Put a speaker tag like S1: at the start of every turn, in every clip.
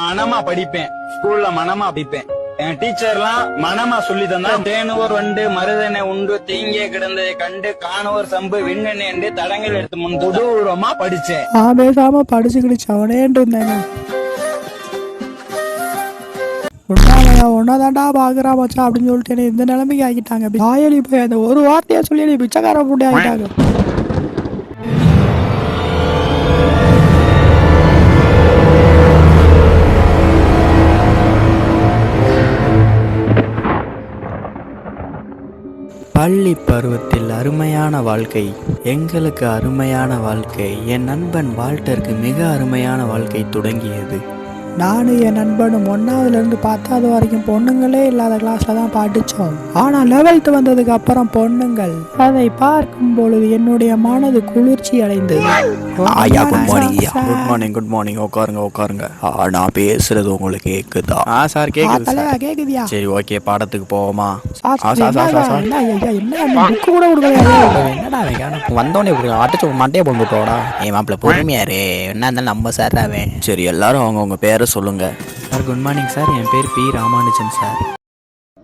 S1: மனமா படிப்பேன். ஸ்கூல்ல மனமா படிப்பேன். என் டீச்சர்லாம் மனமா சொல்லி தந்தா தேனுவர் வண்டு மருதனை உண்டு தீங்கே கிடந்ததை கண்டு காணுவர் சம்பு விண்ணெண்ணை என்று தடங்கள் எடுத்து முன் கொடூரமா படிச்சேன்.
S2: நான் பேசாம படிச்சுக்கிட்டு சவனேன்ட்டு இருந்தேங்க உன்னாலயா ஒன்னதாண்டா பாக்குறா மச்சா அப்படின்னு சொல்லிட்டு இந்த நிலைமைக்கு ஆக்கிட்டாங்க. தாயலி போய் அந்த ஒரு வார்த்தையா சொல்லி பிச்சைக்கார போட்டு ஆகிட்டாங்க
S3: பள்ளி பருவத்தில் அருமையான வாழ்க்கை எங்களுக்கு அருமையான வாழ்க்கை. என் நண்பன் வால்டருக்கு மிக அருமையான வாழ்க்கை தொடங்கியது.
S2: நானும் என் நண்பனும் ஒன்னாவதுல இருந்து பத்தாவது வரைக்கும் பொண்ணுங்களே இல்லாத கிளாஸ்ல தான் படிச்சோம் ஆனா லெவல்த் வந்ததுக்கு அப்புறம் பொண்ணுங்கள் அதை பார்க்கும் பொழுது என்னுடைய மனது குளிர்ச்சி அடைந்தது.
S3: ஐயா குட் மார்னிங் ஐயா. குட் மார்னிங் குட் மார்னிங் உட்காருங்க உட்காருங்க. ஆ, நான் பேசுறது உங்களுக்கு கேக்குதா? ஆ சார் கேக்குது சார்.
S2: கேக்குதியா?
S3: சரி ஓகே பாடத்துக்கு போவோமா?
S2: சார்,
S3: ஆ, சார், சார், சார், சார்.
S2: என்ன ஐயா, என்ன புக்கு கூட கொடுக்கலையா?
S3: என்னடா அவன் வந்தோடனே இப்படி அடிச்சு மண்டையை போட்டுட்டோடா ஏ மாப்பிள்ள பொறுமையாரு என்ன இருந்தாலும் நம்ம சார் அவன். சரி எல்லாரும் அவங்கவுங்க பேரை சொல்லுங்க. Sir good morning sir. என் பேர் பி ராமானுஜன் சார்.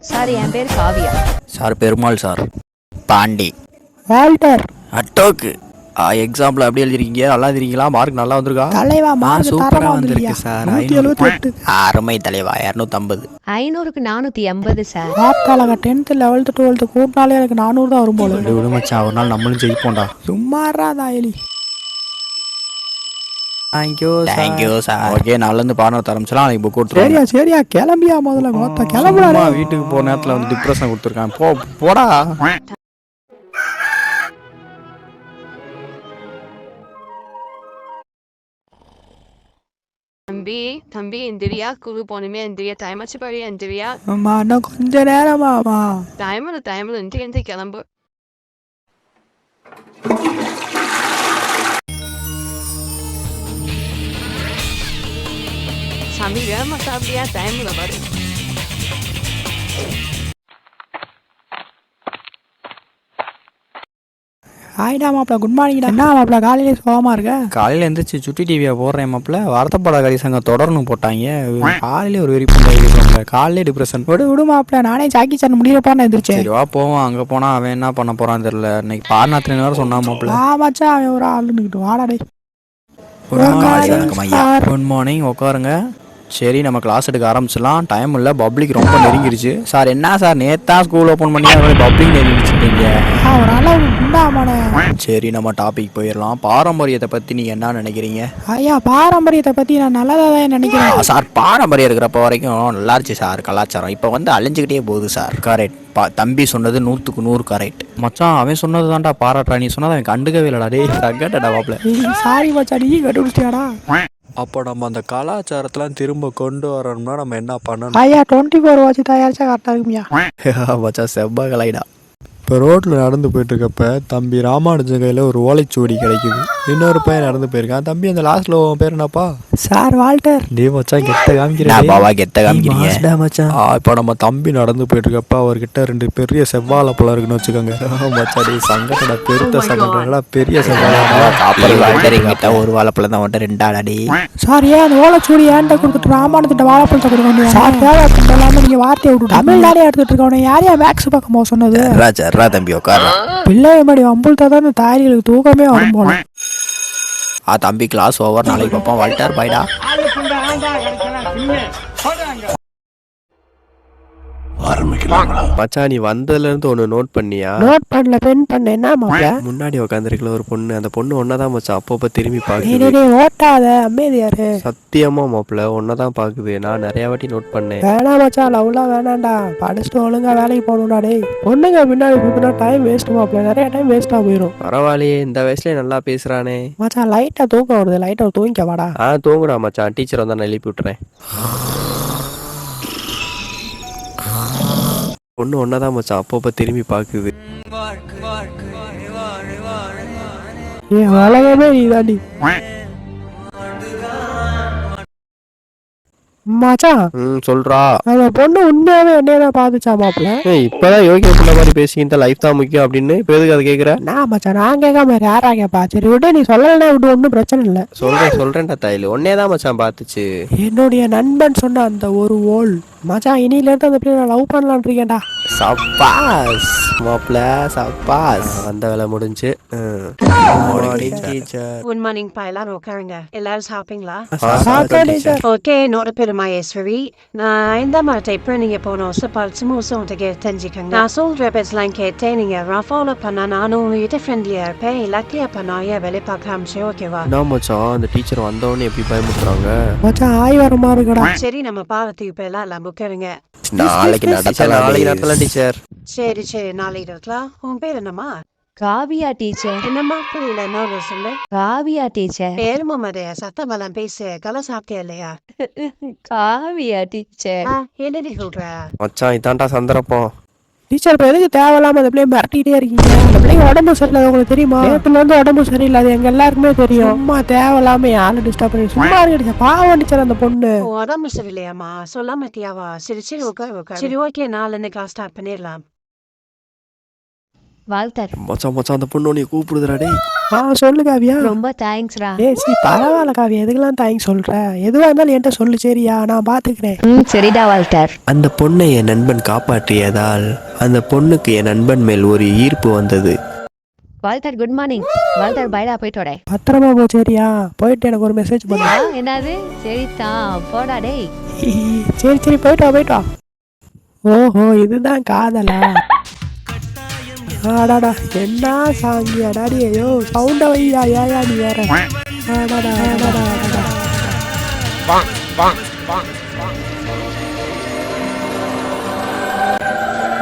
S4: சார் என் பேர் Kavya.
S3: Sir Perumal sir. Pandi.
S2: Walter.
S3: அட்டோக்கு. Example எப்படி எழுதிருக்கீங்க. நல்லா எழுதிருக்கீங்களா? மார்க் நல்லா வந்திருக்கா?
S2: தலைவா மார்க்
S3: சூப்பரா வந்திருக்கு
S2: வந்திருக்கியா?
S3: சார். அருமை தலைவா இரநூத்தம்பது.
S4: ஐநூறுக்கு நானூத்தி எண்பது சார்.
S2: ஆத்தாளங்க டென்த்து லெவல்த்து டுவெல்த்து கூட்டினாலே எனக்கு நானூறு தான் வரும் போல.
S3: விடு மச்சான். ஒரு நாள் நம்மளும் ஜெயிப்போம்டா.
S2: சும்மாறா தாயலி.
S3: Thank you thank you sir okay நாளிலேருந்து பாடம் ஆரம்பிச்சலாம் நாளைக்கு புக் கொடுத்துருவோம்
S2: சரியா சரியா. கிளம்பியா முதல்ல மொத்த கிளம்புறா
S3: வீட்டுக்கு போன நேரத்தில் வந்து டிப்ரெஷன் கொடுத்துருக்கான் போ போடா.
S5: தம்பி தம்பி எந்திரியா? குழு போகணுமே எந்திரியா? டைம் ஆச்சு பாரு எந்திரியா?
S2: அம்மா இன்னும் கொஞ்ச நேரமாமா
S5: டைமில் டைமில் எந்திரி எந்திரி கிளம்பு. சாமி வேகமா சாப்பிட்டியா டைமில் பாரு
S2: ஆயிடா மாப்பிள குட் மார்னிங்டா என்ன மாப்பிள காலையிலே சோகமா இருக்க?
S3: காலையில் எந்திரிச்சு சுட்டி டிவியை போடுறேன் மாப்பிள்ள வார்த்தைப்பட கறி சங்கம் தொடரணும் போட்டாங்க. காலையிலே ஒரு வெறி பண்ணுறாங்க காலையிலே டிப்ரெஷன்
S2: விடு விடு மாப்பிள நானே ஜாக்கி சான் முடியப்பான்னு எந்திரிச்சேன்.
S3: சரி வா போவோம். அங்கே போனால் அவன் என்ன பண்ண போகிறான்னு தெரியல. இன்னைக்கு பாரநாத்திரன் வேறு சொன்னான் மாப்பிள்ள
S2: ஆ மச்சான் அவன் ஒரு ஆளுன்னுக்கிட்டு வாடா டேய்.
S3: Good
S2: Good morning,
S3: morning
S2: sir.
S3: Good morning உட்காருங்க சரி நம்ம கிளாஸ் எடுக்க ஆரம்பிச்சிடலாம். டைம் இல்லை பப்ளிக் ரொம்ப நெருங்கிருச்சு. சார் என்ன சார் நேத்தா ஸ்கூல் ஓப்பன் பண்ணி பப்ளிக் நெருங்கிச்சிட்டீங்க சரி நம்ம டாபிக் போயிடலாம். பாரம்பரியத்தை பற்றி நீங்கள் என்ன நினைக்கிறீங்க?
S2: ஐயா பாரம்பரியத்தை பத்தி நான் நல்லதா தான் நினைக்கிறேன்.
S3: சார் பாரம்பரியம் இருக்கிறப்ப வரைக்கும் நல்லா இருந்துச்சு சார் கலாச்சாரம். இப்போ வந்து அழிஞ்சுக்கிட்டே போகுது சார் கரெக்ட் பா தம்பி சொன்னது நூற்றுக்கு நூறு கரெக்ட் மச்சான் அவன் சொன்னது தான்டா பாராட்டுறா. நீ சொன்னது அவன் கண்டுக்கவே இல்லடா. டேய் சங்கடடா வாப்ல
S2: சாரி மச்சான் நீ கண்டுபிடிச்சியாடா
S3: அப்போ நம்ம அந்த கலாச்சாரத்தெலாம் திரும்ப கொண்டு வரணும்னா நம்ம என்ன பண்ணணும்?
S2: ஐயா டுவெண்ட்டி ஃபோர் வாட்ச் தயாரிச்சா கரெக்டாக இருக்குமியா
S3: மச்சான் செவ்வ கலைடா
S6: இப்போ ரோட்டில் நடந்து போயிட்டு இருக்கப்ப தம்பி ராமானுஜன் கையில் ஒரு ஓலைச்சுவடி கிடைக்குது. இன்னொரு பையன் நடந்து போயிருக்கான். தம்பி அந்த லாஸ்ட்ல உன் பேர் என்னப்பா?
S2: Sir Walter.
S6: டே மச்சான் கெட்ட
S3: நான்
S6: காமிக்கிறேன்
S3: பாவா கெத்த காமிக்கிறீங்க.
S6: மச்சான். இப்போ நம்ம தம்பி நடந்து போயிட்டு இருக்கப்ப அவர்கிட்ட ரெண்டு பெரிய செவ்வாழை பழம் இருக்குன்னு வச்சுக்கோங்க. மச்சான் டேய் சங்கடடா பெருத்த சங்கடடா பெரிய செவ்வாழை
S3: ஒரு வாழைப்பழம் தான் வந்துட்டு ரெண்டாடா
S2: சார் ஏன் அந்த ஓலைச்சூடி ஏன்ட்ட கொடுத்துட்டு ராமானுத்திட்ட வாழைப்பழத்தை கொடுக்க முடியும் சார். தேவை இல்லாம நீங்க வார்த்தையை விட்டு தமிழ்நாடே எடுத்துட்டு இருக்கவன யார் யார் மேக்ஸ் பக்கம் போக சொன்னது?
S3: சர்ரா. சர்ரா தம்பி உட்கார
S2: பிள்ளை மாதிரி அம்புல்தா தான் இந்த தாயலிகளுக்கு தூக்கமே வரும் போல.
S3: ஆ தம்பி கிளாஸ் ஓவர் நாளைக்கு பார்ப்போம் வாழ்ட்டார் பாய்டா
S6: மச்சான் நீ வந்ததுல இருந்து ஒன்று நோட் பண்ணியா?
S2: நோட் பண்ணல பென் பண்ண என்ன மாப்ள
S6: முன்னாடி உட்காந்துருக்கல ஒரு பொண்ணு. அந்த பொண்ணு ஒன்னதான் மச்சான். அப்பப்போ திரும்பி பாக்குது.
S2: நீ ஓட்டாத. அமைதியாரு.
S6: சத்தியமா மாப்பிள்ள ஒன்னதான் பாக்குது. நான் நிறைய வாட்டி நோட் பண்ணேன்.
S2: வேணாம் மச்சான் லவ்லாம் வேணாம்டா. படிச்சுட்டு ஒழுங்கா வேலைக்கு போகணும்டா டேய். பொண்ணுங்க பின்னாடி போனா டைம் வேஸ்ட் மாப்ள நிறைய டைம் வேஸ்டா போயிடும்
S6: பரவாயில்லையே இந்த வயசுல நல்லா பேசுறானே.
S2: மச்சான் லைட்டா தூக்கம் வருது. லைட்டா தூங்கிக்க வாடா.
S6: ஆ தூங்குடா மச்சான். டீச்சர் வந்தா நான் எழுப்பி விட்டுறேன். பொண்ணு ஒன்னதான் மச்சான். அப்பப்போ திரும்பி பாக்குது.
S2: என் வளகமே நீ தாண்டி மச்சான்
S6: ம் சொல்றா.
S2: அந்த பொண்ணு உண்மையாவே என்னையதான் பாத்துச்சா மாப்பிள்ள?
S6: ஏய் இப்பதான் யோகியா புள்ள மாதிரி பேசிக்கிட்ட லைஃப் தான் முக்கியம் அப்படின்னு. இப்போ எதுக்கு அதை கேக்குற?
S2: நான் மச்சான் நான் கேட்காம யாரா கேப்பா? சரி விடு நீ சொல்லலைன்னா விடு ஒன்றும் பிரச்சனை இல்லை.
S6: சொல்றேன் சொல்றேன்டா தாயில். ஒன்னே தான் மச்சான் பார்த்துச்சு
S2: என்னுடைய நண்பன் சொன்ன அந்த ஒரு ஓல். மச்சான் இனியில இருந்து அந்த பிள்ளை நான் லவ் பண்ணலான் இருக்கேன்டா.
S6: சப்பாஸ் மாப்ள சப்பாஸ். அந்த வேலை முடிஞ்சு டீச்சர்
S7: குட் மார்னிங் பா எல்லாரும் உட்காருங்க. எல்லாரும் சாப்பிட்டீங்களா?
S2: டீச்சர்
S7: ஓகே என்னோட பேரு மகேஸ்வரி நான் இந்த மாதிரி இப்போ நீங்க போன வருஷம் பரிசு மோசம் தெரிஞ்சுக்கங்க. நான் சொல்ற பேசலாம் கேட்டேன். நீங்க ஃபாலோ பண்ணா நானும் உங்ககிட்ட ஃப்ரெண்ட்லியா இருப்பேன். இல்லாட்டியா பண்ணாய வேலை பார்க்க ஆரம்பிச்சு ஓகேவா
S6: என்ன மச்சான்? அந்த டீச்சர் வந்தவொடனே எப்படி பயமுறுத்துறாங்க?
S2: மச்சான் ஆய் வர மாதிரி
S7: சரி நம்ம பாவத்துக்கு இப்ப எல்லாம் உட்காருங்க.
S3: நாளைக்கு நடத்தலாம்
S6: நாளைக்கு நடத்தலாம் டீச்சர்
S7: சரி சரி நாளைக்கு இருக்கலாம் உன் பேர் என்னம்மா?
S4: காவியா டீச்சர்
S7: என்னம்மா? புரியல என்ன சொல்லு.
S4: காவியா டீச்சர்
S7: பேரு மமதைய சத்தமெல்லாம் பேசு. கலை சாப்பிட்டியா இல்லையா?
S4: காவியா டீச்சர்
S7: ஆ, என்னடி சொல்ற?
S6: மச்சான் இதான்டா சந்தர்ப்பம்.
S2: டீச்சர் இப்போ எதுக்கு தேவையில்லாம அந்த பிள்ளைய மிரட்டிட்டே இருக்கீங்க? அந்த பிள்ளைங்க உடம்பு சரியில்லை உங்களுக்கு தெரியுமா? நேத்துல இருந்து உடம்பு சரியில்லை அது எங்க எல்லாருக்குமே தெரியும். சும்மா தேவையில்லாம யாரும் டிஸ்டர்ப் பண்ணி சும்மா இருக்க பாவம் டீச்சர் அந்த பொண்ணு.
S7: உன் உடம்பு சரியில்லையாம்மா சொல்லாம தியாவா சரி சரி உட்காரு உட்காரு. சரி ஓகே நாளைக்கு கிளாஸ் ஸ்டார்ட் பண்ணிடலாம்.
S4: வால்டர்
S6: மச்சான் மச்சான் அந்த பொண்ணு உன்னை கூப்பிடுதுடா டேய்.
S2: ஆ சொல்லு காவியா.
S4: ரொம்ப தேங்க்ஸ்ரா
S2: ஏய் சி பரவாயில்ல காவியா. எதுக்கெல்லாம் தேங்க்ஸ் சொல்ற? எதுவா இருந்தாலும் என்கிட்ட சொல்லு சரியா? நான் பாத்துக்கிறேன்.
S4: ம் சரிடா வால்டர்
S6: அந்த பொண்ணை என் நண்பன் காப்பாற்றியதால் அந்த பொண்ணுக்கு என் நண்பன் மேல் ஒரு ஈர்ப்பு வந்தது.
S4: வால்டர் குட் மார்னிங் வால்டர் பைடா போயிட்டு வரேன்.
S2: பத்திரமா போ சரியா? போயிட்டு எனக்கு ஒரு மெசேஜ் பண்ணு.
S4: ஆ, என்னது? சரிதான் போடா டேய்.
S2: சரி சரி போயிட்டு வா போயிட்டு வா. ஓஹோ இதுதான் காதலா? ஆடாடா என்ன சாங்கி அடாடி ஐயோ சவுண்ட வையா ஏயா நீ வேற. ஆடாடா ஆடாடா ஆடாடா.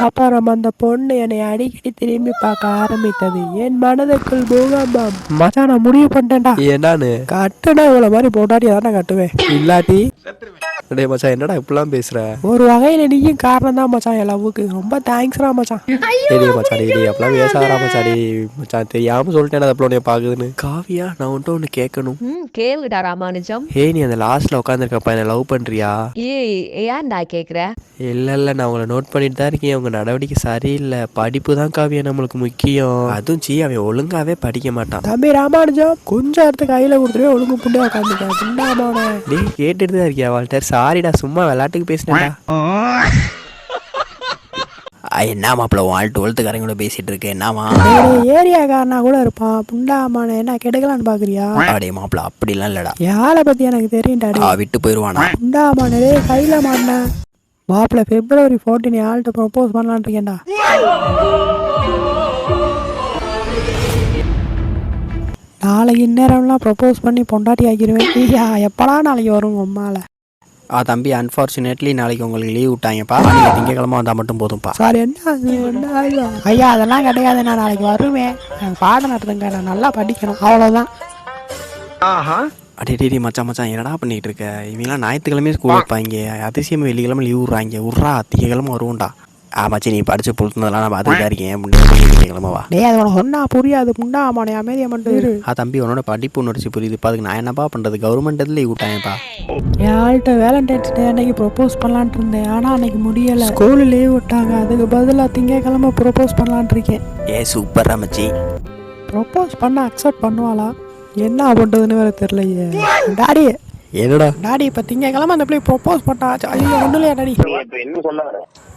S2: அப்புறம் அந்த பொண்ணு என்னை அடிக்கடி திரும்பி பார்க்க ஆரம்பித்தது. என் மனதுக்குள் பூகம்பம். மச்சான் நான் முடிவு பண்ணிட்டேன்டா.
S6: என்னன்னு
S2: கட்டுனா இவ்வளவு மாதிரி போட்டாடி அதான் கட்டுவேன். இல்லாட்டி?
S6: டேய் மச்சான் என்னடா இப்படிலாம் பேசுற?
S2: ஒரு வகையில நீயும் காரணம் தான் மச்சான் என் லவ்வுக்கு. ரொம்ப தேங்க்ஸ்ரா மச்சான்.
S6: டேய் மச்சான் டேய் டேய் அப்பலாம் பேசாதடா மச்சான் டேய். மச்சான் தெரியாம சொல்லிட்டேன் அது உன்னைய பாக்குதுன்னு காவியா நான் உன்ட்ட ஒன்று கேட்கணும்.
S4: ம் கேளுடா ராமானுஜம்
S6: ஹே நீ அந்த லாஸ்ட்ல உட்காந்துருக்கப்ப என்ன லவ் பண்றியா?
S4: ஏய் ஏன்டா கேக்குற?
S6: இல்ல இல்ல நான் உங்களை நோட் பண்ணிட்டு தான் இருக்கேன் உங்க நடவடிக்கை சரியில்லை. படிப்பு தான் காவியா நம்மளுக்கு முக்கியம். அதுவும் சி அவன் ஒழுங்காவே படிக்க மாட்டான்.
S2: தம்பி ராமானுஜம் கொஞ்சம் இடத்து கையில கொடுத்துட்டு ஒழுங்கு புண்டே
S6: டேய் கேட்டுட்டு தான் இருக்கியா வால்டர்? சாரிடா சும்மா விளையாட்டுக்கு பேசினேன்டா.
S3: என்ன மாப்பிள்ள வாழ் டுவெல்த்துக்காரங்க கூட பேசிட்டு இருக்கேன் என்னமா
S2: ஏரியாக்காரனா கூட இருப்பான். புண்டாமான என்ன கெடுக்கலான்னு பாக்குறியா?
S3: அப்படியே மாப்பிள்ள அப்படிலாம் இல்லடா.
S2: ஆளை பத்தி எனக்கு தெரியும் டாடி
S3: ஆ, விட்டு போயிருவானா?
S2: புண்டாமானே கையில மாட்டின. மாப்பிள்ள பிப்ரவரி ஃபோர்டீன் ஆள்கிட்ட ப்ரொப்போஸ் பண்ணலான்னு இருக்கேன்டா. நாளைக்கு இந்நேரம்லாம் ப்ரொப்போஸ் பண்ணி பொண்டாட்டி ஆக்கிடுவேன். ஐயா எப்படா நாளைக்கு வரும் உங்க அம்மால
S3: ஆ தம்பி அன்ஃபார்ச்சுனேட்லி நாளைக்கு உங்களுக்கு லீவ் விட்டாங்கப்பா. நீங்க திங்கக்கிழமை வந்தா மட்டும் போதும்ப்பா.
S2: சார் என்ன? ஐயா அதெல்லாம் கிடையாது நான் நாளைக்கு வருவேன். நான் பாடம் நடத்துங்க நான் நல்லா படிக்கணும். அவ்வளோதான்
S3: அடே டேய், மச்சான் மச்சான் என்னடா பண்ணிட்டு இருக்க இவங்கெல்லாம் ஞாயிற்றுக்கிழமையே ஸ்கூல் வைப்பாங்க. அதிசயம் வெள்ளிக்கிழமை லீவ் விட்றாங்க. விட்றா திங்கக்கிழமை வருவோம்டா. ஆ மச்சி நீ படிச்சு புழுத்துனதெல்லாம் நான் பார்த்துட்டு இருக்கேன். திங்கக்கிழமை வா.
S2: டேய் அது உனக்கு சொன்னா புரியாது. புண்டாமானே அமைதியா மட்டும் இரு.
S3: ஆ தம்பி உன்னோட படிப்பு உணர்ச்சி புரியுதுப்பா அதுக்கு நான் என்னப்பா பண்றது? Government leave விட்டாங்கப்பா.
S2: என் ஆள்கிட்ட வேலண்டைன்ஸ் டே அன்னைக்கு ப்ரொப்போஸ் பண்ணலான்ட்டு இருந்தேன். ஆனால் அன்னைக்கு முடியலை. ஸ்கூலு லீவ் விட்டாங்க. அதுக்கு பதிலாக திங்கக்கிழமை ப்ரொப்போஸ் பண்ணலான்ட்டு இருக்கேன்.
S3: ஏ சூப்பரா மச்சி.
S2: ப்ரொப்போஸ் பண்ண அக்செப்ட் பண்ணுவாளா? என்ன பண்ணுறதுன்னு வேற தெரியலையே. டாடி.
S6: என்னடா?
S2: டாடி இப்போ திங்கக்கிழமை அந்த பிள்ளை ப்ரொப்போஸ் பண்ணா ஐயோ ஒன்றும் இல்லையா டாடி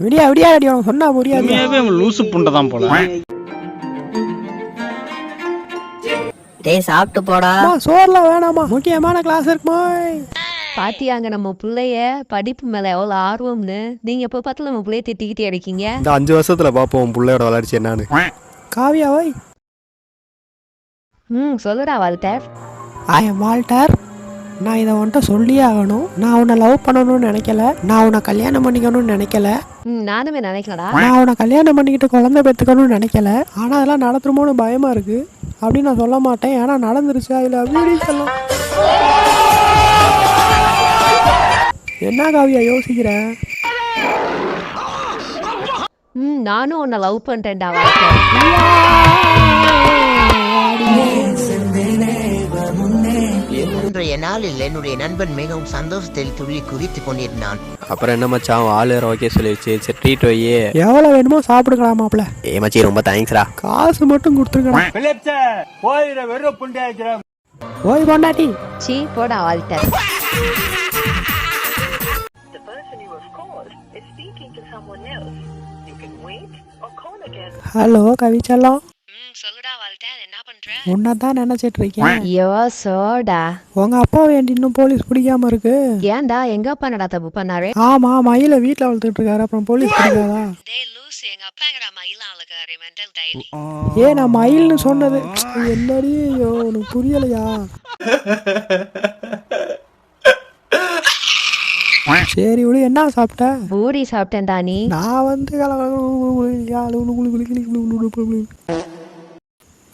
S2: விடியா விடியா டாடி உனக்கு சொன்னா புரியாது.
S1: லூசு புண்டை தான் போல.
S8: டேய் சாப்பிட்டு போடா.
S2: அம்மா, சோறுலாம் வேணாமா? முக்கியமான கிளாஸ் இருக்குமா?
S4: பாத்தியாங்க நம்ம பிள்ளைய படிப்பு மேல எவ்வளவு ஆர்வம்னு? நீங்க எப்ப பார்த்தாலும் நம்ம பிள்ளைய திட்டிக்கிட்டே இருக்கீங்க.
S6: இந்த அஞ்சு வருஷத்துல பாப்போம் உன் பிள்ளையோட வளர்ச்சி என்னன்னு.
S2: காவியா ஓய்
S4: ம் சொல்லுடா வால்டர்.
S2: I am Walter. நான் இதை உன்கிட்ட சொல்லியே ஆகணும். நான் உன்னை லவ் பண்ணணும்னு நினைக்கல. நான் உன்னை கல்யாணம் பண்ணிக்கணும்னு நினைக்கல.
S4: ம் நானுமே நினைக்கலடா.
S2: நான் உன்னை கல்யாணம் பண்ணிக்கிட்டு குழந்தை பெற்றுக்கணும்னு நினைக்கல. ஆனால் அதெல்லாம் நடத்துருமோன்னு பயமா இருக்கு. அப்படின்னு நான் சொல்ல மாட்டேன். ஏன்னா நடந்துருச்சு. அதில் அப்படி சொல்லலாம் என்ன காவியா யோசிக்கிற?
S4: ம் நானும் உன்னை லவ் பண்றேன்டா வால்டர்.
S9: இன்றைய நாளில் என்னுடைய நண்பன் மிகவும் சந்தோஷத்தில் துள்ளி குறித்து கொண்டிருந்தான்.
S6: அப்புறம் என்ன மச்சான் அவன் ஆள் வேற ஓகே சொல்லிடுச்சு சரி ட்ரீட் வையே.
S2: எவ்வளோ வேணுமோ சாப்பிடுக்கலாம் மாப்பிள.
S3: ஏ மச்சி ரொம்ப தேங்க்ஸ்ரா
S2: காசு மட்டும் கொடுத்துருக்கணும் ஓய் பொண்டாட்டி.
S4: சீ போடா வாழ்த்த
S2: ஹலோ கவிச்செல்லம்.
S4: சொல்லுடா வாழ்த்த என்ன பண்ற?
S2: உன்னை தான் நினைச்சிட்டு இருக்கேன்
S4: ஐயோ சோடா.
S2: உங்க அப்பா வேண்டி இன்னும் போலீஸ் பிடிக்காம இருக்கு?
S4: ஏன்டா எங்க அப்பா நடா தப்பு பண்ணாரு?
S2: ஆமா மயில வீட்டுல வளர்த்துட்டு இருக்காரு அப்புறம் போலீஸ் பிடிக்காதா
S4: டேய் லூஸ் எங்க அப்பா எங்கடா மயிலாம் அழகாரு மென்டல் டைரி.
S2: ஏ நான் மயில்னு சொன்னது. என்னடி ஐயோ உனக்கு புரியலையா? சரி விடு என்ன சாப்பிட்ட?
S4: பூரி சாப்பிட்டேன்டா நீ.
S2: நான் வந்து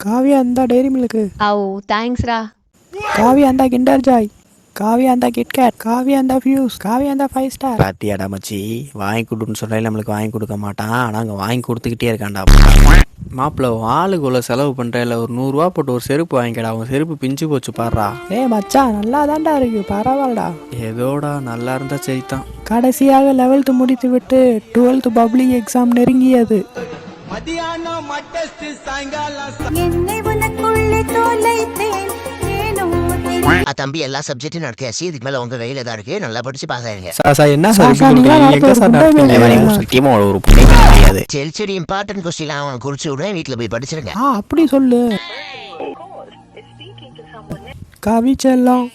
S2: காவியா அந்த டைரி மில்க்கு
S4: அவ் தேங்க்ஸ்டா
S2: காவியா அந்த கிண்டர் ஜாய். காவியா அந்த கிட்கேட் காவியா அந்த ஃபியூஸ் காவியா அந்த ஃபைவ் ஸ்டார்
S3: பாத்தியாடா மச்சி வாங்கி கொடுன்னு சொல்ல நம்மளுக்கு வாங்கி கொடுக்க மாட்டான். ஆனால் அங்கே வாங்கி கொடுத்துக்கிட்டே இருக்கான்டா. மாப்பிள்ள ஆளுக்கு உள்ள செலவு பண்ணுற இல்லை ஒரு நூறுரூவா போட்டு ஒரு செருப்பு வாங்கிக்கடா. அவன் செருப்பு பிஞ்சு போச்சு பாடுறா
S2: ஏய் மச்சான் நல்லா தான்டா இருக்கு. பரவாயில்லடா.
S3: ஏதோடா நல்லா இருந்தா சரிதான்.
S2: கடைசியாக லெவல்த்து முடித்து விட்டு டுவெல்த் பப்ளிக் எக்ஸாம் நெருங்கியது.
S10: என்னை உனக்குள்ளே தொலைத்தேன். ஏனோ தெரியல
S9: ஆ, தம்பி எல்லா சப்ஜெக்டும் நடத்தியாச்சு இதுக்கு மேல உங்க கையில தான் இருக்கு? நல்லா படிச்சு பாஸ் ஆயிருங்க
S6: சார் சார் என்ன சார்? எங்க சார் நடத்துறீங்க?
S3: சத்தியமா ஒரு கிடையாது.
S9: சரி சரி இம்பார்ட்டன்ட் கொஸ்டின் அவன் குறிச்சு விடுறேன். வீட்டுல போய் படிச்சிருங்க.
S2: ஆ அப்படி சொல்லு. கவி செல்லம்.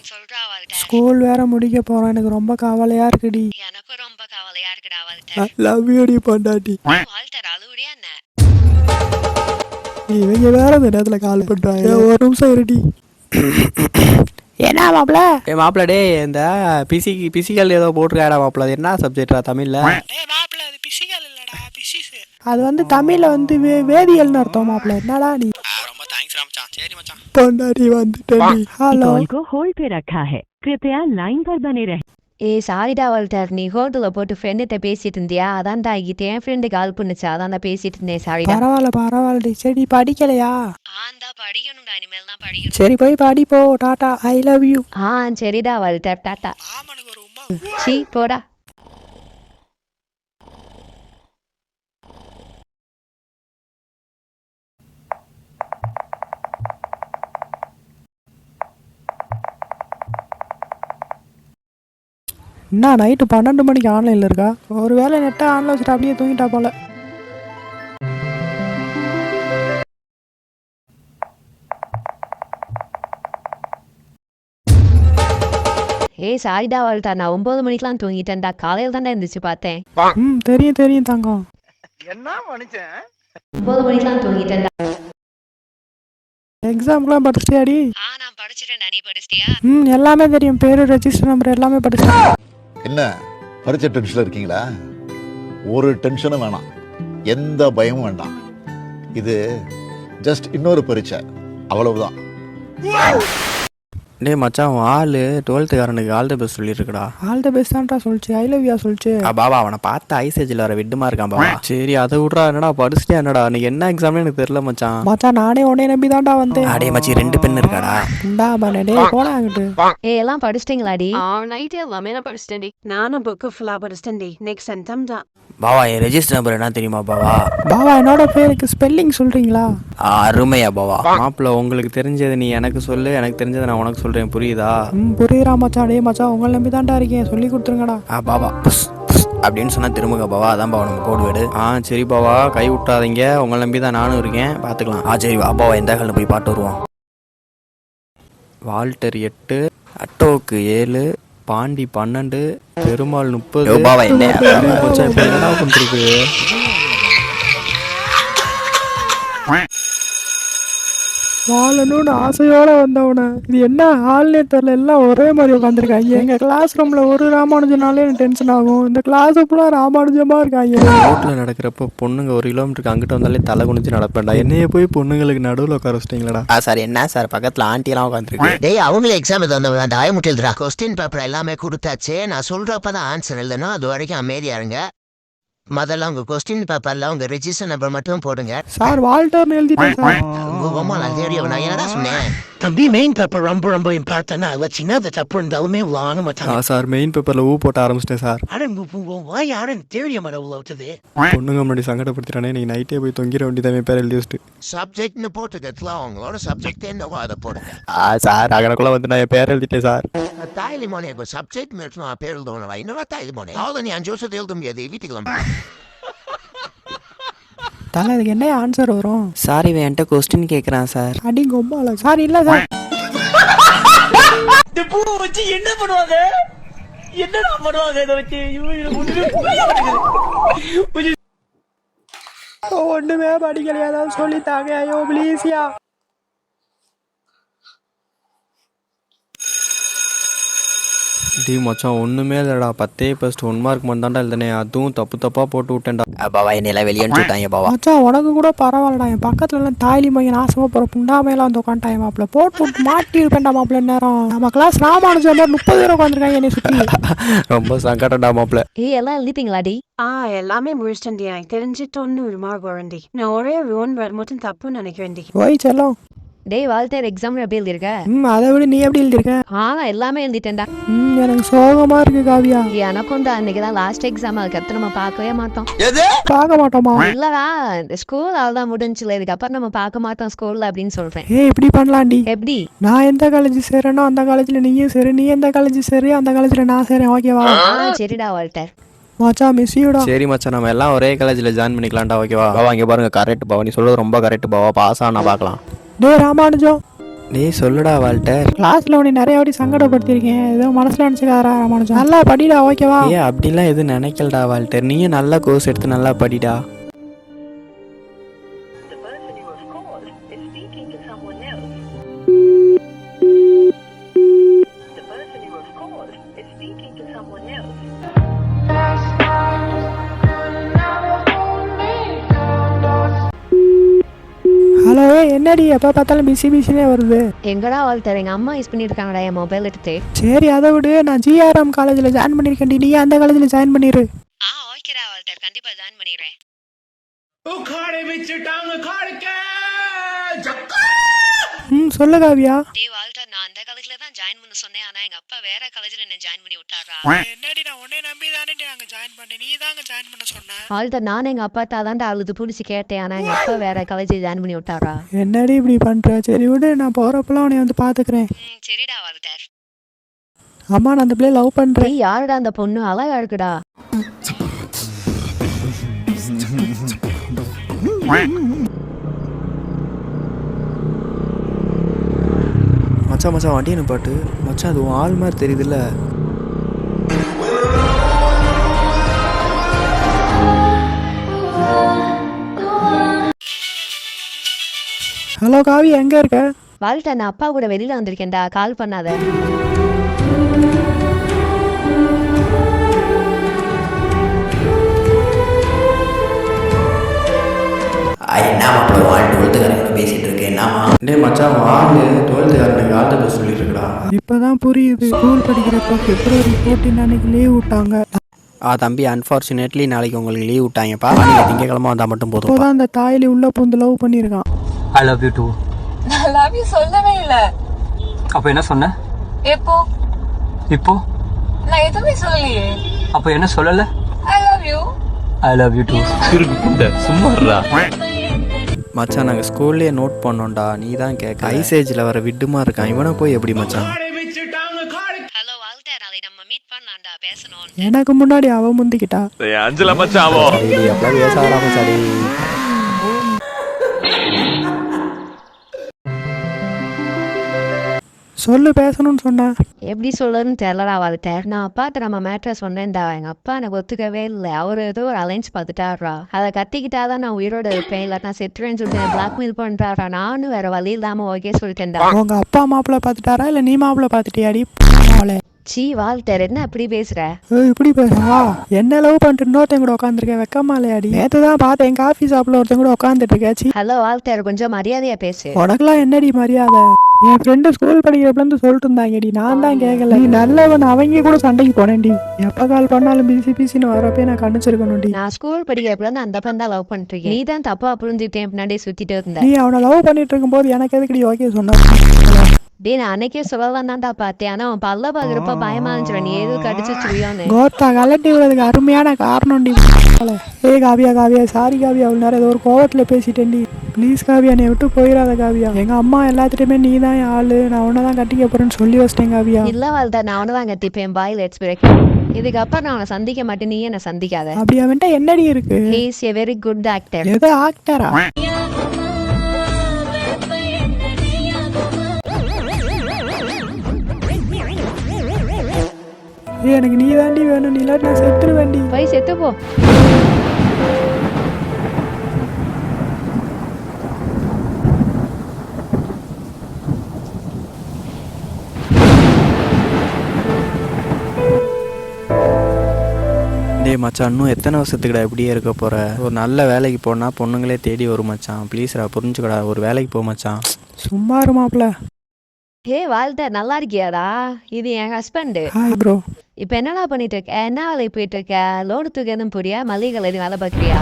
S2: ஸ்கூல் வேற முடிக்க போறோம் எனக்கு ரொம்ப கவலையா இருக்குடி.
S4: எனக்கும் ரொம்ப கவலையா இருக்குடா
S2: லவ் யூடி பொண்டாட்டி.
S4: வாழ்த்தடா அழுவுறியா என்ன?
S2: இவங்க வேற இந்த நேரத்துல கால் பண்றாங்க ஒரு நிமிஷம் இருடி என்ன மாப்ள
S6: ஏ மாப்பிள்ள டே இந்த பிசி பிசிக்கல் ஏதோ போட்டிருக்காடா மாப்பிள்ள அது என்ன சப்ஜெக்டா தமிழ்ல
S2: அது வந்து தமிழ்ல வந்து வே- வேதியியல்னு அர்த்தம் மாப்ள என்னடா நீ
S3: ரொம்ப தேங்க்ஸ் ராமச்சான் சரி மச்சான்
S2: பொண்டாட்டி வந்துட்டேன் ஹலோ
S10: को होल्ड पे रखा है कृपया लाइन पर बने रहे
S4: ஏய் சாரிடா வாழ்த்தர் நீ ஹோட்டலில் போட்டு ஃப்ரெண்டுகிட்ட பேசிட்டு இருந்தியா அதான்டா இங்கிட்ட என் ஃப்ரெண்டு கால் பண்ணுச்சு. அதான் பேசிட்டு இருந்தேன் சாரிடா
S2: பரவாயில்ல பரவாயில்லடி சரி படிக்கலையா?
S4: ஆந்தா படிக்கணும்டா. இனிமேல் தான் படிக்கணும்.
S2: சரி போய் படி போ. Tata I love you.
S4: ஆ சரிடா வாழ்த்தர் டாட்டா சீ போடா.
S2: என்ன நைட்டு பன்னெண்டு மணிக்கு ஆன்லைனில் இருக்கா? ஒரு வேளை நெட்டை ஆன்ல வச்சுட்டு அப்படியே தூங்கிட்டா போல.
S4: ஏய் சாரிடா வாழ்த்தா நான் ஒன்பது மணிக்கெலாம் தூங்கிட்டேன்டா. காலையில் தான்டா இருந்துச்சு பார்த்தேன்.
S2: ம் தெரியும் தெரியும் தங்கம்.
S4: ஒன்பது மணிக்கெலாம் தூங்கிட்டேன்டா.
S2: எக்ஸாம்க்குலாம் படிச்சிட்டியாடி?
S4: ஆ நான் படிச்சிட்டேன்டா. நீ படிச்சிட்டியா?
S2: ம் எல்லாமே தெரியும். பேரு ரெஜிஸ்டர் நம்பர் எல்லாமே படிச்சிட்டேன்.
S11: என்ன? பரீட்சை டென்ஷனில் இருக்கீங்களா? ஒரு டென்ஷனும் வேணாம். எந்த பயமும் வேண்டாம். இது ஜஸ்ட் இன்னொரு பரீட்சை. அவ்வளவுதான்.
S3: டேய் மச்சான் ஆளு டுவெல்த்துக்காரனுக்கு ஆல் த பெஸ்ட் சொல்லியிருக்கடா
S2: ஆல் த பெஸ்ட் தான்டா சொல்லிச்சு. ஐ லவ் யூ சொல்லிச்சு.
S3: ஆ, பாபா அவனை பார்த்து ஐசேஜில் வர விட்டுமா இருக்கான் பாபா. சரி அதை விட்றா என்னடா படிச்சிட்டியா என்னடா? அன்னைக்கு என்ன எக்ஸாம்னு எனக்கு தெரியல மச்சான்.
S2: மச்சான் நானே உன்னை நம்பி தான்டா வந்தேன்.
S3: அடே மச்சி ரெண்டு பெண் இருக்காடா.
S2: இந்தா பண்ணே டே போடா அங்கிட்டு
S4: ஏய் எல்லாம் படிச்சிட்டிங்களாடி?
S5: ஆ நைட்டு எல்லாமே நான் படிச்சிட்டேன்டி.
S7: நானும் புக்கு ஃபுல்லாக படிச்சிட்டேன்டி. நெக்ஸ்ட் சென்டம் தான்.
S3: பாவா என் ரெஜிஸ்டர் நம்பர் என்ன தெரியுமா பாவா
S2: பாவா என்னோட பேருக்கு ஸ்பெல்லிங் சொல்றீங்களா?
S3: ஆ, அருமையா பாவா மாப்பிள்ள உங்களுக்கு தெரிஞ்சதை நீ எனக்கு சொல்லு. எனக்கு தெரிஞ்சதை நான் உனக்கு சொல்றேன். புரியுதா?
S2: புரியுறா மச்சான். டே மச்சான் உங்களை நம்பி தான்டா இருக்கேன். சொல்லி கொடுத்துருங்கடா.
S3: புஸ் புஸ் அப்படின்னு சொன்னா திரும்புங்க பாவா அதான் பாவா நம்ம கோடு வீடு. ஆ சரி பாவா கை விட்டாதீங்க. உங்களை நம்பி தான் நானும் இருக்கேன். பார்த்துக்கலாம் ஆ சரி வா. பாவா எந்த காலில் போய் பாட்டு வருவோம் வால்டர் எட்டு அட்டோக்கு ஏழு பாண்டி பன்னெண்டு பெருமாள் முப்பது. பாவா என்ன?
S2: வாழணும்னு ஆசையோட வந்தவன. இது என்ன ஆள்னே தெரியல எல்லாம் ஒரே மாதிரி உட்காந்துருக்காங்க எங்க கிளாஸ் ரூம்ல ஒரு ராமானுஜனாலே எனக்கு டென்ஷன் ஆகும். இந்த கிளாஸ் ஃபுல்லா ராமானுஜமா இருக்காங்க.
S6: ரோட்டில் நடக்கிறப்ப பொண்ணுங்க ஒரு கிலோமீட்டருக்கு அங்கிட்ட வந்தாலே தலை குனிஞ்சு நடப்பேன்டா. என்னைய போய் பொண்ணுங்களுக்கு நடுவில் உட்கார வச்சிட்டீங்களாடா.
S3: ஆ சார் என்ன சார் பக்கத்தில் ஆண்டியெல்லாம் உட்காந்துருக்கு
S9: டேய் அவங்களே எக்ஸாம் தந்தவங்க தான். ஆய முட்டில்றா கொஸ்டின் பேப்பர் எல்லாமே கொடுத்தாச்சு. நான் சொல்றப்ப தான் ஆன்சர் இல்லைன்னா அது வரைக்கும் அமைதியா இருங்க. முதல்ல உங்க கொஸ்டின் பேப்பர்ல உங்க ரெஜிஸ்டர் நம்பர் மட்டும் போடுங்க.
S2: சார் வால்டர்னு எழுதிட்டேன் சார்
S9: நான் என்னடா சொன்னேன்?
S12: தம்பி மெயின் பேப்பர் ரொம்ப ரொம்ப இம்பார்ட்டன்ட் அதில் சின்னது தப்பு இருந்தாலுமே வாங்க
S3: ஆ
S12: மாட்டாங்க
S3: சார் மெயின் பேப்பரில் ஊ போட்ட ஆரம்பிச்சிட்டேன் சார்
S12: அட வாய் யாருன்னு தெரிய மாட்டேன் உள்ளது
S3: பொண்ணுங்க முன்னாடி சங்கடப்படுத்திட்டானே நீ நைட்டே போய் தொங்கிட வேண்டியதான் பேர் எழுதி வச்சுட்டு.
S9: சப்ஜெக்ட்னு போட்டுக்கிறதுல அவங்களோட சப்ஜெக்ட் என்னவோ அதை போடுங்க.
S3: ஆ சார் அகனக்குள்ள வந்து நான் என் பேர் எழுதிட்டேன் சார்
S9: தாய்லி மோனே சப்ஜெக்ட் மேட்ச் நான் பேர் எழுதணும் என்னவா தாய்லி மோனே? அவ்வளோ நீ அஞ்சு வருஷத்தை எழுத முடியாது வீட்டுக்கு
S2: தலை அதுக்கு என்ன ஆன்சர் வரும்?
S13: சார் இவன் என்கிட்ட கொஸ்டின் கேட்குறான் சார்
S2: அடி கொம்பால. சார் இல்ல சார்
S12: இந்த பூ வச்சு என்ன பண்ணுவாங்க? என்னடா பண்ணுவாங்க இதை வச்சு? ஒண்ணுமே
S2: படிக்கலையா ஏதாவது சொல்லித்தாங்க. ஐயோ ப்ளீஸ்யா
S3: டி மச்சான் ஒன்றுமே இல்லைடா. பத்தே ஃபஸ்ட் ஒன் மார்க் மட்டும் எழுதுனே அதுவும் தப்பு தப்பாக போட்டு விட்டேன்டா.
S13: பாவா என்னையெல்லாம் வெளியே அனுப்பிச்சுட்டாங்க பாவா.
S2: மச்சான் உனக்கு கூட பரவாயில்லடா. என் பக்கத்துல எல்லாம் தாய்லி மையன் நாசமா போற புண்டாமையெல்லாம் வந்து உட்காந்துட்டாங்க மாப்பிள்ள. போட்டு மாட்டி இருப்பேன்டா மாப்பிள்ள நேரம் நம்ம கிளாஸ் ராமானுஜம் மாதிரி முப்பது பேர் உட்காந்துருக்காங்க என்னை சுத்தி.
S3: ரொம்ப சங்கடம்டா மாப்பிள்ள.
S4: ஏய் எல்லாம் எழுதிட்டீங்களாடி
S7: ஆ எல்லாமே முடிச்சிட்டேன்டி. எனக்கு தெரிஞ்சு தொண்ணூறு மார்க் வரண்டி நான் ஒரே ஒரு ஒன் மட்டும் தப்புன்னு நினைக்கிறேன்டி.
S2: ஓய் செல்லம்.
S4: டேய் வாழ்த்தர் எக்ஸாம் எப்படி எழுதிருக்க
S2: ம் அதை விட நீ எப்படி எழுதிருக்க
S4: ஆ எல்லாமே எழுதிட்டேன்டா.
S2: ம் எனக்கு சோகமா இருக்கு காவியா.
S4: எனக்கும் தான் அன்னைக்கு தான் லாஸ்ட் எக்ஸாம் அதுக்கப்புறம் நம்ம பார்க்கவே மாட்டோம்.
S2: பார்க்க மாட்டோமா?
S4: இல்லடா இந்த ஸ்கூல் அவ்வளோதான் முடிஞ்சுல இதுக்கப்புறம் நம்ம பார்க்க மாட்டோம் ஸ்கூல்ல அப்படின்னு சொல்றேன்.
S2: ஏய் இப்படி பண்ணலாம்டி.
S4: எப்படி?
S2: நான் எந்த காலேஜ் சேரேனோ அந்த காலேஜ்ல நீயும் சேரு நீ எந்த காலேஜ் சேரு அந்த காலேஜ்ல நான் சேரேன் ஓகேவா
S4: ஆ சரிடா வால்டர்.
S2: மச்சான் மிஸ்ஸியோட
S3: சரி மச்சான் நம்ம எல்லாம் ஒரே காலேஜில் ஜாயின் பண்ணிக்கலாம்டா ஓகேவா பாவா இங்கே பாருங்க கரெக்ட் பாவா. நீ சொல்றது ரொம்ப கரெக்ட் பாவா. பாஸ் ஆனா பார்க்கலாம்.
S2: டேய் ராமானுஜம்.
S3: டேய் சொல்லுடா வால்டர்
S2: கிளாஸ்ல உன்னை நிறைய வாட்டி சங்கடப்படுத்திருக்கேன் ஏதோ மனசுல நினைச்சுக்காரா ராமானுஜம். நல்லா படிடா ஓகேவா
S3: ஏ அப்படிலாம் எதுவும் நினைக்கலடா வால்டர் நீயும் நல்ல கோர்ஸ் எடுத்து நல்லா படிடா.
S2: ஹலோ ஏய் என்னடி எப்போ பார்த்தாலும் பிஸி பிஸினே வருது.
S4: எங்கடா வால்டர் எங்க அம்மா யூஸ் பண்ணிருக்காங்கடா என் மொபைல் எடுத்து.
S2: சரி அதை விடு. நான் ஜிஆர்எம் காலேஜில் ஜாயின் பண்ணியிருக்கேன்டி நீ அந்த காலேஜில் ஜாயின் பண்ணிரு.
S4: ஆ ஓகேடா வால்டர் கண்டிப்பா ஜாயின் பண்ணிடுறேன்.
S12: காடை வச்சுட்டாங்க காடுக்க
S2: ம் சொல்லு காவியா.
S4: டேய் வால்டர் நான் அந்த காலேஜ்ல தான் ஜாயின் பண்ண சொன்னேன். ஆனா எங்க அப்பா வேற காலேஜ்ல என்ன ஜாயின் பண்ணி விட்டாரா?
S2: என்னடி நான் உன்னை நம்பி தானே நாங்கள் ஜாயின் பண்ணேன். நீ தாங்க ஜாயின் பண்ண சொன்ன.
S4: வால்டர் நான் எங்க அப்பா தான்டா அழுது பிடிச்சி கேட்டேன். ஆனா எங்க அப்பா வேற காலேஜ் ஜாயின் பண்ணி விட்டாரா?
S2: என்னடி இப்படி பண்ற? சரி விடு நான் போறப்பெல்லாம் உன்னை வந்து பாத்துக்கிறேன்.
S4: ம் சரிடா வால்டர்.
S2: அம்மா நான் அந்த பிள்ளைய லவ் பண்றேன்.
S4: டேய் யாருடா அந்த பொண்ணு? அழகா இருக்குடா.
S3: மச்சான் மச்சான் வண்டி பாட்டு மச்சான் அது ஆள் மாதிரி தெரியுதுல்ல.
S2: ஹலோ காவி எங்க இருக்க?
S4: வால்டர் நான் அப்பா கூட வெளியில வந்திருக்கேன்டா. கால் பண்ணாத.
S13: என்ன மாப்பிள்ள வாழ் டுவெல்த்துக்காரங்க பேசிட்டு என்னமா
S3: மச்சான் வாங்க. டுவெல்த்துக்காரனுக்கு ஆல் த பெஸ்ட் சொல்லிட்டு
S2: இப்பதான் புரியுது. ஸ்கூல் படிக்கிறப்ப பிப்ரவரி ஃபோர்டீன் அன்னைக்கு லீவ் விட்டாங்க.
S13: ஆ தம்பி அன்ஃபார்ச்சுனேட்லி நாளைக்கு உங்களுக்கு லீவ் விட்டாங்கப்பா. நீங்கள் திங்கக்கிழமை வந்தால் மட்டும் போதும்
S2: இப்போதான் அந்த தாயிலி உள்ள பூந்து லவ் பண்ணியிருக்கான்
S14: ஐ லவ் யூ டூ
S5: நான் லவ் யூ சொல்லவே இல்ல.
S14: அப்ப என்ன சொன்ன?
S5: எப்போ?
S14: இப்போ?
S5: நான் எதுவுமே சொல்லலையே.
S14: அப்ப என்ன சொல்லல?
S5: I love you
S14: I love you too
S3: மச்சான் நாங்கள் ஸ்கூல்லேயே நோட் பண்ணோம்டா. நீ தான் கேட்க ஐசேஜில் வர விட்டுமா இருக்கான். இவனை போய் எப்படி மச்சான்?
S4: ஹலோ வால்டர் நாளை நம்ம மீட் பண்ணலாம்டா. பேசணும்
S2: எனக்கு முன்னாடி அவ முந்திக்கிட்டா?
S3: டேய், அப்படிலாம் பேசாதடா மச்சான் டேய்.
S2: சொல்லு பேசணும்னு சொன்னேன்
S4: எப்படி சொல்லுன்னு தெரியலடா வால்டர் நான் அப்பாட்ட நம்ம மேட்ரை சொன்னேன்டா எங்க அப்பா எனக்கு ஒத்துக்கவே இல்லை. அவர் ஏதோ ஒரு அலைன்ஸ் பார்த்துட்டாரா அதை கத்திக்கிட்டாதான் நான் உயிரோட இருப்பேன் இல்லாட்டா செத்துறேன்னு சொல்லிட்டு பிளாக்மெயில் பண்றாரா? நானும் வேற வழி இல்லாம ஓகே சொல்லிட்டேன்டா.
S2: உங்க அப்பா மாப்பிள்ள பார்த்துட்டாரா இல்ல நீ மாப்பிள்ள பார்த்துட்டியாடி?
S4: சீ வால்டர் என்ன அப்படி பேசுற?
S2: இப்படி பேசுவா என்ன லவ் பண்ணிட்டு இன்னொருத்தன் கூட உட்காந்துருக்கேன் வெக்கமா இல்லையாடி? நேத்து தான் பார்த்தேன் ஆஃபீஸ் ஆப்ல ஒருத்தன் கூட உட்காந்துட்டு இருக்காச்சு
S4: ஹலோ வால்டர் கொஞ்சம் மரியாதையா பேசு.
S2: உனக்கெல்லாம் என்னடி மரியாதை? என் ஃப்ரெண்டு ஸ்கூல் படிக்கிறப்பல இருந்து சொல்லிட்டு இருந்தாங்கடி. நான் தான் கேட்கல நீ நல்லவன் அவங்க கூட சண்டைக்கு போனேன்டி. எப்ப கால் பண்ணாலும் பிசி பிசின்னு வரப்பே நான் கணிச்சிருக்கணும்டி
S4: நான் ஸ்கூல் படிக்கிறப்பல இருந்து அந்த பையன் தான் லவ் பண்ணிட்டு இருக்கேன். நீ தான் தப்பா புரிஞ்சுக்கிட்டேன் பின்னாடி சுத்திட்டு இருந்த.
S2: நீ அவனை லவ் பண்ணிட்டு இருக்கும்போது எனக்கு எதுக்குடி ஓகே சொன்ன?
S4: டேய் நான் அன்னைக்கே சொல்லலாம் தான்டா பார்த்தேன். ஆனா அவன் பல்ல பாக்குறப்ப பயமா இருந்துச்சு நீ ஏதோ கடிச்சு சுழியோன்னு.
S2: கோத்தா கலட்டி விடுறதுக்கு அருமையான காரணம்டி ஏ காவியா காவியா சாரி காவியா அவ்வளோ நேரம் ஏதோ ஒரு கோவத்துல பேசிட்டேன்டி ப்ளீஸ் காவியா என்னை விட்டு போயிடாத காவியா. எங்க அம்மா எல்லாத்துட்டையுமே நீ தான் ஆளு. நான் உன்னை தான் கட்டிக்க போறேன்னு சொல்லி வச்சிட்டேன் காவியா.
S4: இல்ல வாழ்தா நான் அவனை தான் கத்திப்பேன் பாய் லெட்ஸ் பிரேக் இதுக்கப்புறம் நான் அவனை சந்திக்க மாட்டேன். நீ என்ன சந்திக்காத.
S2: அப்படி அவன்கிட்ட என்னடி இருக்கு?
S4: He's a very good actor
S2: ஏதோ ஆக்டரா எனக்கு நீ தாண்டி வேணும். நீ இல்லாட்டி நான் செத்துருவேண்டி
S4: போய் செத்து போ.
S3: டேய் மச்சான் இன்னும் எத்தனை வருஷத்துக்குடா இப்படியே இருக்க போற? ஒரு நல்ல வேலைக்கு போனா பொண்ணுங்களே தேடி வரும் மச்சான். ப்ளீஸ்டா புரிஞ்சுக்கடா. ஒரு வேலைக்கு போ மச்சான்.
S2: சும்மா இருமாப்ல
S4: ஹே வாழ்த்த நல்லா இருக்கியாடா? இது என் ஹஸ்பண்ட்
S2: ஹாய் ப்ரோ
S4: இப்போ என்னடா பண்ணிட்டு இருக்க என்ன வேலைக்கு போயிட்டு இருக்க லோடு தூக்க எதுவும் புரியா? மளிகை எதுவும் வேலை பார்க்குறியா?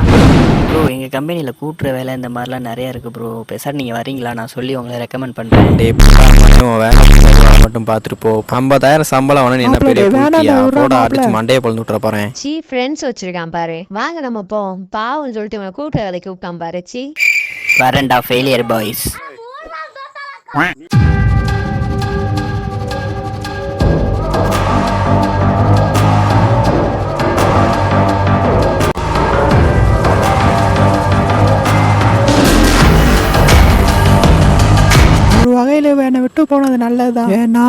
S8: ப்ரோ எங்கள் கம்பெனியில் கூட்டுற வேலை இந்த மாதிரிலாம் நிறையா இருக்குது ப்ரோ பேசாட்டு நீங்கள் வரீங்களா? நான் சொல்லி உங்களை ரெக்கமெண்ட் பண்ணுறேன்
S3: உன் வேலை மட்டும் பார்த்துட்டு போ. ஐம்பதாயிரம் சம்பளம் வேணும் என்ன பெரிய போடா. அடிச்சு மண்டையை பொழுது விட்டுற போறேன்
S4: சி ஃப்ரெண்ட்ஸ் வச்சிருக்கான் பாரு. வாங்க நம்ம போவோம். பாவம் சொல்லிட்டு இவனை கூட்ட வேலைக்கு கூப்பிட்டான் பாரு. சி.
S8: வரேன்டா ஃபெயிலியர் பாய்ஸ்
S2: என்னை விட்டு போனது நல்லதுதான். ஏன்னா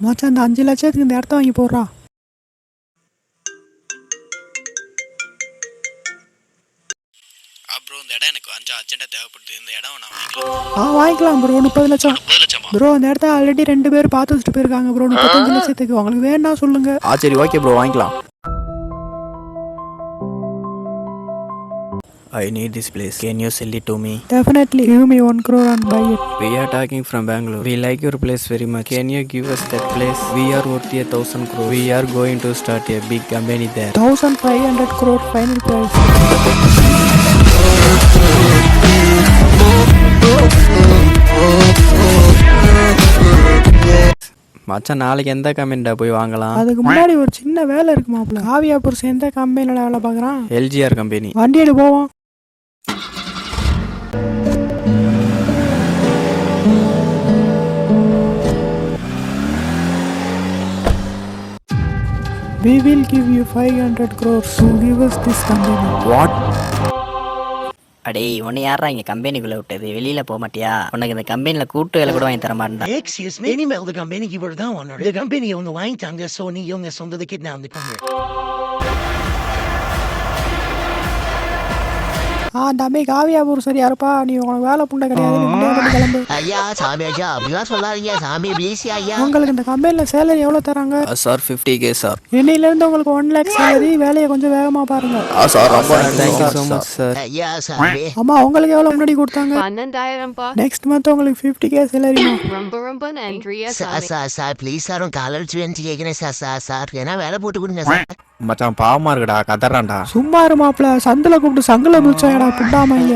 S2: மச்சான் இந்த அஞ்சு லட்சத்துக்கு இந்த இடத்த வாங்கி போடுறா.
S3: அர்ஜென்ட்டாக தேவைப்படுது. இந்த இடம் நான்
S2: ஆ வாங்கிக்கலாம் ப்ரோ முப்பது லட்சம். ப்ரோ இந்த இடத்த ஆல்ரெடி ரெண்டு பேர் பார்த்து வச்சுட்டு போயிருக்காங்க ப்ரோ முப்பத்தஞ்சு லட்சத்துக்கு. உங்களுக்கு வேணா சொல்லுங்க.
S3: ஆ சரி ஓகே ப்ரோ வாங்கிக்கலாம். I need this place can you sell it to me
S2: definitely give me one crore and buy it.
S3: We are talking from Bangalore. We like your place very much. Can you give us that place? We are worth a thousand crore. We are going to start a big company there.
S2: Thousand five hundred crore final price
S3: மச்சான் நாளைக்கு எந்த கம்பெனிடா போய் வாங்கலாம்?
S2: அதுக்கு முன்னாடி ஒரு சின்ன வேலை இருக்கு மாப்பிள்ள. புருஷன் எந்த கம்பெனில வேலை பார்க்குறான்?
S3: LGR company.
S2: வண்டி எடு போவோம். We will give you 500 crores to give us this company.
S3: What
S8: அடே உன்னை யாரா இங்க கம்பெனிக்குள்ள விட்டது? வெளியில போக மாட்டியா? உனக்கு இந்த கம்பெனில கூட்டு வேலை கூட வாங்கி தர மாட்டேன்
S15: எக்ஸ்கியூஸ் மீ இனிமேல் இந்த கம்பெனிக்கு இவர் தான் ஒன்னோட கம்பெனி வாங்கிட்டாங்க சோ நீ இவங்க சொந்தத்துக்கு நான் வந்து
S2: ஆ தம்பி காவியா புருஷன் யாருப்பா? நீ உனக்கு வேலை புண்டை கிடையாது நீ கிளம்பு.
S9: ஐயா சாமி ஐயா அப்படிலாம் சொல்லாதீங்க. சாமி ப்ளீஸ் ஐயா.
S2: உங்களுக்கு இந்த கம்பெனில சேலரி எவ்வளோ தராங்க?
S3: Sir fifty K sir.
S2: இன்னையிலேருந்து உங்களுக்கு ஒன் லேக் சேலரி வேலையை கொஞ்சம் வேகமாக பாருங்க.
S3: சார் ரொம்ப தேங்க்யூ ஸோ மச் சார்.
S9: ஐயா சாமி.
S2: அம்மா உங்களுக்கு எவ்வளோ முன்னாடி கொடுத்தாங்க?
S5: பன்னெண்டாயிரம்ப்பா.
S2: நெக்ஸ்ட் மந்த் உங்களுக்கு ஃபிஃப்டி கே சேலரி
S5: ரொம்ப ரொம்ப நன்றியா sir
S9: sir sir please sir உங்க காலர் கேட்குறேன் சார் சார் சார். ஏன்னா வேலை போட்டு கொடுங்க சார்.
S3: மச்சான் பாவமா இருக்குடா கதறான்டா.
S2: சும்மா இரு மாப்பிள சந்தில கூப்பிட்டு சங்கில மிதிச்சாங்கடா புண்டாமங்க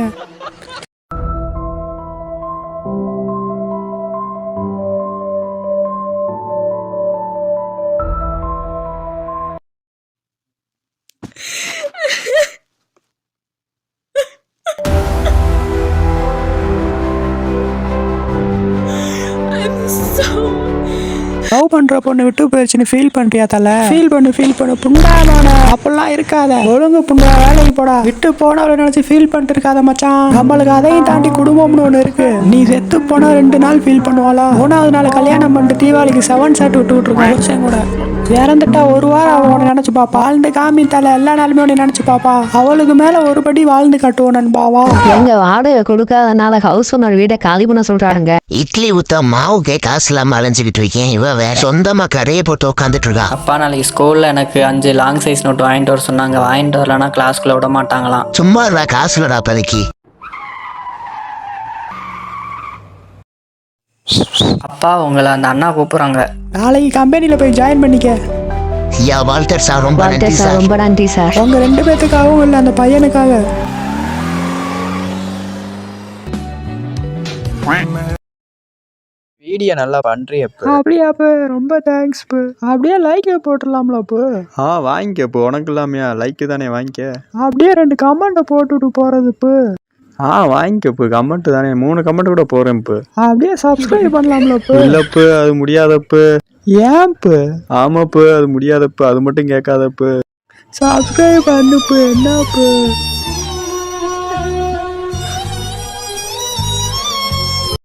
S2: லவ் பண்ற பொண்ணு விட்டு போயிருச்சுன்னு ஃபீல் பண்றியா தல? ஃபீல் பண்ணு ஃபீல் பண்ணு. புண்டாமான அப்படிலாம் இருக்காத. ஒழுங்கு புண்டா வேலைக்கு போடா. விட்டு போனவளை நினைச்சு ஃபீல் பண்ணிட்டு இருக்காத மச்சான். நம்மளுக்கு அதையும் தாண்டி குடும்பம்னு ஒண்ணு இருக்கு. நீ செத்து போனா ரெண்டு நாள் ஃபீல் பண்ணுவாளா? மூணாவது நாள் கல்யாணம் பண்ணிட்டு தீபாவளிக்கு செவன் ஷர்ட் விட்டு விட்டுருக்கோம். கூட. இறந்துட்டா ஒரு வாரம் அவன் நினைச்சு பாப்பா. வாழ்ந்து காமி தலை எல்லா நாளுமே உன்னை நினைச்சு பாப்பா. அவளுக்கு மேல ஒரு படி வாழ்ந்து காட்டுவோம் நண்பாவா?
S4: எங்க வாடகை கொடுக்காதனால ஹவுஸ் ஓனர் வீடை காலி பண்ண சொல்றாங்க.
S9: இட்லி ஊத்த மாவுக்கே காசு இல்லாம அலைஞ்சுக்கிட்டு இருக்கேன். இவ வேற சொந்தமா கடையை போட்டு உட்காந்துட்டு இருக்கா.
S8: அப்பா நாளைக்கு ஸ்கூல்ல எனக்கு அஞ்சு லாங் சைஸ் நோட் வாங்கிட்டு வர சொன்னாங்க. வாங்கிட்டு வரலன்னா கிளாஸ்க்குள்ள விட மாட்டாங்களாம்.
S9: சும்மா இருடா காசு இல்லடா அப்போதைக்கு
S8: அப்பா உங்களை அந்த அண்ணா கூப்பிடுறாங்க.
S2: நாளைக்கு கம்பெனில போய் ஜாயின் பண்ணிக்க.
S9: யா வால்டர் சார் ரொம்ப நன்றி சார்
S4: ரொம்ப நன்றி சார்.
S2: உங்க ரெண்டு பேத்துக்காகவும் இல்லை அந்த பையனுக்காக.
S16: வீடியோ நல்லா பண்றியப்பு
S2: அப்படியா அப்ப? ரொம்ப தேங்க்ஸ் பு அப்படியே லைக் போட்டுடலாம்ல அப்போ?
S17: ஆ வாங்கிக்க இப்போ. உனக்கு இல்லாமையா? லைக்கு தானே வாங்கிக்க.
S2: அப்படியே ரெண்டு கமெண்ட்டை போட்டுட்டு போறது இப்போ.
S17: ஆ வாங்கிக்க இப்போ கமெண்ட் தானே. மூணு கமெண்ட் கூட போறேன் இப்போ.
S2: அப்படியே சப்ஸ்கிரைப் பண்ணலாம்ல இப்போ.
S17: இல்லப்பு அது முடியாதப்பு.
S2: ஏன்ப்பு?
S17: ஆமாப்பு அது முடியாதப்பு. அது மட்டும் கேட்காதப்பு.
S2: சப்ஸ்கிரைப் பண்ணுப்பு என்னப்பு?